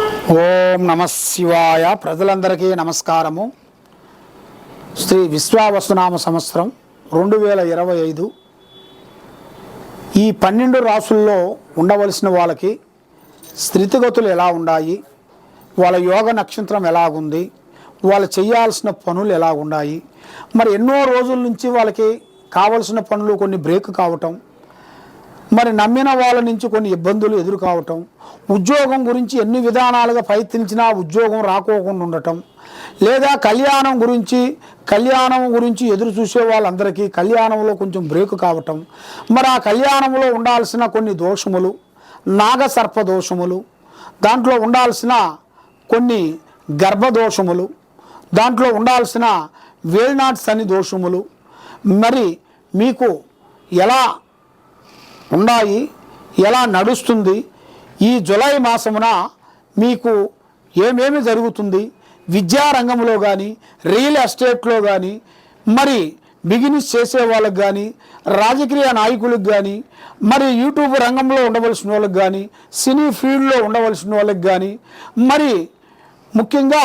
ఓం నమ శివాయ. ప్రజలందరికీ నమస్కారము. శ్రీ విశ్వావసునామ సంవత్సరం రెండు వేల ఇరవై ఐదు. ఈ పన్నెండు రాసుల్లో ఉండవలసిన వాళ్ళకి స్థితిగతులు ఎలా ఉన్నాయి వాళ్ళ యోగ నక్షత్రం ఎలాగుంది? వాళ్ళు చేయాల్సిన పనులు ఎలా ఉన్నాయి మరి ఎన్నో రోజుల నుంచి వాళ్ళకి కావలసిన పనులు కొన్ని బ్రేక్ కావటం మరి నమ్మిన వాళ్ళ నుంచి కొన్ని ఇబ్బందులు ఎదురు కావటం ఉద్యోగం గురించి ఎన్ని విధానాలుగా ప్రయత్నించినా ఉద్యోగం రాకోకుండా ఉండటం లేదా కళ్యాణం గురించి కళ్యాణం గురించి ఎదురు చూసే వాళ్ళందరికీ కళ్యాణంలో కొంచెం బ్రేక్ కావటం మరి ఆ కళ్యాణంలో ఉండాల్సిన కొన్ని దోషములు నాగసర్ప దోషములు దాంట్లో ఉండాల్సిన కొన్ని గర్భదోషములు దాంట్లో ఉండాల్సిన వేల్నాట్ అని దోషములు మరి మీకు ఎలా ఉన్నాయి ఎలా నడుస్తుంది? ఈ జులై మాసమున మీకు ఏమేమి జరుగుతుంది? విద్యారంగంలో కానీ రియల్ ఎస్టేట్లో కానీ మరి బిజినెస్ చేసే వాళ్ళకి కానీ రాజకీయ నాయకులకు కానీ మరి యూట్యూబ్ రంగంలో ఉండవలసిన వాళ్ళకి కానీ సినీ ఫీల్డ్లో ఉండవలసిన వాళ్ళకి కానీ మరి ముఖ్యంగా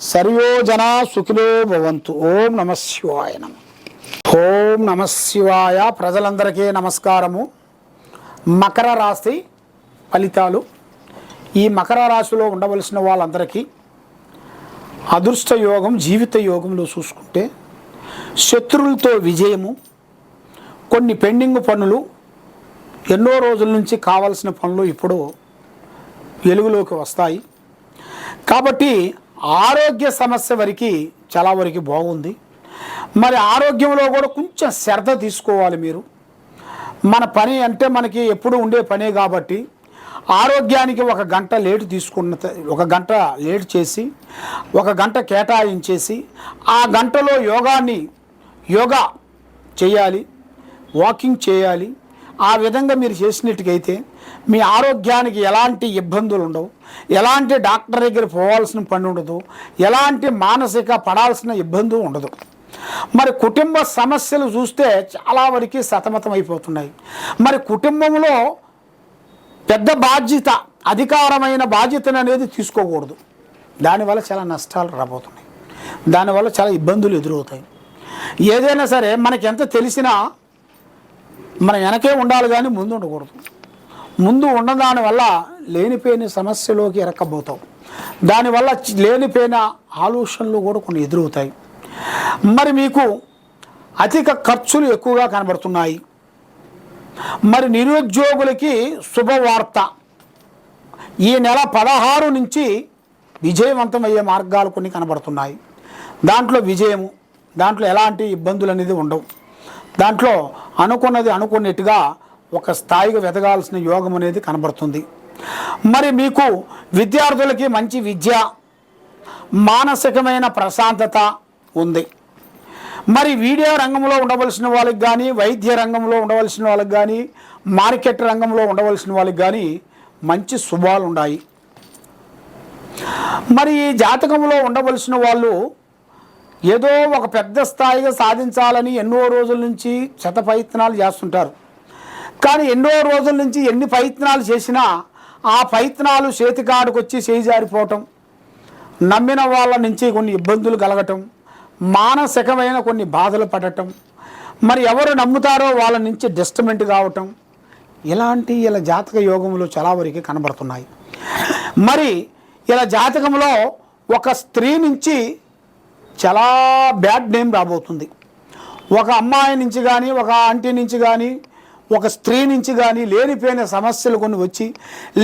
సర్వోజన సుఖిలో భవంతు. ఓం నమ శివాయ నమ. ఓం నమ శివాయ. ప్రజలందరికీ నమస్కారము. మకర రాశి ఫలితాలు. ఈ మకర రాశిలో ఉండవలసిన వాళ్ళందరికీ అదృష్ట యోగం జీవిత యోగంలో చూసుకుంటే శత్రువులతో విజయము కొన్ని పెండింగ్ పనులు ఎన్నో రోజుల నుంచి కావాల్సిన పనులు ఇప్పుడు వెలుగులోకి వస్తాయి. కాబట్టి ఆరోగ్య సమస్య వరకు చాలా వరకు బాగుంది. మరి ఆరోగ్యంలో కూడా కొంచెం శ్రద్ధ తీసుకోవాలి మీరు. మన పని అంటే మనకి ఎప్పుడు ఉండే పనే కాబట్టి ఆరోగ్యానికి ఒక గంట లేటు తీసుకున్న త- ఒక గంట లేట్ చేసి ఒక గంట కేటాయించేసి ఆ గంటలో యోగాన్ని యోగా చేయాలి వాకింగ్ చేయాలి ఆ విధంగా మీరు చేసినట్టుకైతే మీ ఆరోగ్యానికి ఎలాంటి ఇబ్బందులు ఉండవు ఎలాంటి డాక్టర్ దగ్గర పోవాల్సిన పని ఉండదు ఎలాంటి మానసిక పడాల్సిన ఇబ్బంది ఉండదు. మరి కుటుంబ సమస్యలు చూస్తే చాలా వరకు సతమతం అయిపోతున్నాయి మరి కుటుంబంలో పెద్ద బాధ్యత అధికారమైన బాధ్యతను అనేది తీసుకోకూడదు. దానివల్ల చాలా నష్టాలు రాబోతున్నాయి. దానివల్ల చాలా ఇబ్బందులు ఎదురవుతాయి. ఏదైనా సరే మనకి ఎంత తెలిసినా మన వెనకే ఉండాలి కానీ ముందు ఉండకూడదు. ముందు ఉన్నదాని వల్ల లేనిపోయిన సమస్యలోకి ఎరక్కబోతాం దానివల్ల లేనిపోయిన ఆలోచనలు కూడా కొన్ని ఎదురవుతాయి. మరి మీకు అధిక ఖర్చులు ఎక్కువగా కనబడుతున్నాయి. మరి నిరుద్యోగులకి శుభవార్త. ఈ నెల పదహారు నుంచి విజయవంతమయ్యే మార్గాలు కొన్ని కనబడుతున్నాయి. దాంట్లో విజయము దాంట్లో ఎలాంటి ఇబ్బందులు అనేది ఉండవు. దాంట్లో అనుకున్నది అనుకున్నట్టుగా ఒక స్థాయిగా వెతగాల్సిన యోగం అనేది కనబడుతుంది. మరి మీకు విద్యార్థులకి మంచి విద్య మానసికమైన ప్రశాంతత ఉంది. మరి వీడియో రంగంలో ఉండవలసిన వాళ్ళకి కానీ వైద్య రంగంలో ఉండవలసిన వాళ్ళకి కానీ మార్కెట్ రంగంలో ఉండవలసిన వాళ్ళకి కానీ మంచి శుభాలు ఉన్నాయి మరి ఈ జాతకంలో ఉండవలసిన వాళ్ళు ఏదో ఒక పెద్ద స్థాయిగా సాధించాలని ఎన్నో రోజుల నుంచి శత ప్రయత్నాలు చేస్తుంటారు. కానీ ఎన్నో రోజుల నుంచి ఎన్ని ప్రయత్నాలు చేసినా ఆ ప్రయత్నాలు చేతికాడుకు వచ్చి చేయి జారిపోవటం నమ్మిన వాళ్ళ నుంచి కొన్ని ఇబ్బందులు కలగటం మానసికమైన కొన్ని బాధలు పడటం మరి ఎవరు నమ్ముతారో వాళ్ళ నుంచి డిస్టమెంట్ కావటం ఇలాంటి ఇలా జాతక యోగంలో చాలా వరకు కనబడుతున్నాయి. మరి ఇలా జాతకంలో ఒక స్త్రీ నుంచి చాలా బ్యాడ్ నేమ్ రాబోతుంది. ఒక అమ్మాయి నుంచి కానీ ఒక ఆంటీ నుంచి కానీ ఒక స్త్రీ నుంచి కానీ లేనిపోయిన సమస్యలు కొన్ని వచ్చి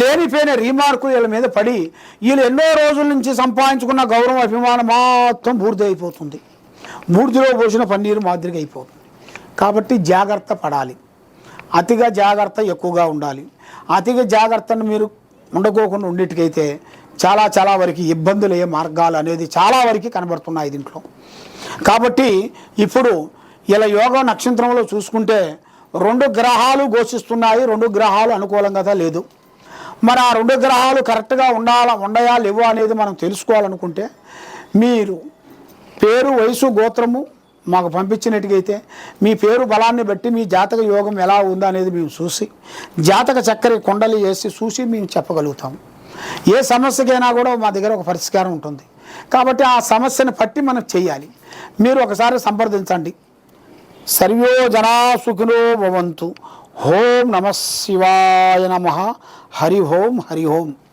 లేనిపోయిన రీమార్కులు వీళ్ళ మీద పడి వీళ్ళు ఎన్నో రోజుల నుంచి సంపాదించుకున్న గౌరవం అభిమానం మొత్తం బూడిద అయిపోతుంది బూడిదలో పోసిన పన్నీరు మాదిరిగా అయిపోతుంది కాబట్టి జాగ్రత్త పడాలి. అతిగా జాగ్రత్త ఎక్కువగా ఉండాలి. అతిగా జాగ్రత్తను మీరు ఉండకోకుండా ఉండేటికైతే చాలా చాలా వరకు ఇబ్బందులు అయ్యే మార్గాలు అనేది చాలా వరకు కనబడుతున్నాయి దీంట్లో. కాబట్టి ఇప్పుడు ఇలా యోగ నక్షత్రంలో చూసుకుంటే రెండు గ్రహాలు ఘోషిస్తున్నాయి రెండు గ్రహాలు అనుకూలంగా లేదు. మరి ఆ రెండు గ్రహాలు కరెక్ట్గా ఉండాలా ఉండయా లేవో అనేది మనం తెలుసుకోవాలనుకుంటే మీరు పేరు వయసు గోత్రము మాకు పంపించినట్టుగైతే మీ పేరు బలాన్ని బట్టి మీ జాతక యోగం ఎలా ఉందో అనేది మేము చూసి జాతక చక్కెర కొండలు వేసి చూసి మేము చెప్పగలుగుతాం. ఏ సమస్యకైనా కూడా మా దగ్గర ఒక పరిష్కారం ఉంటుంది. కాబట్టి ఆ సమస్యను పట్టి మనం చేయాలి. మీరు ఒకసారి సంప్రదించండి. సర్వో జనా సుఖినో భవంతు. ఓం నమ శివాయ నమ. హరి ఓం హరి ఓం.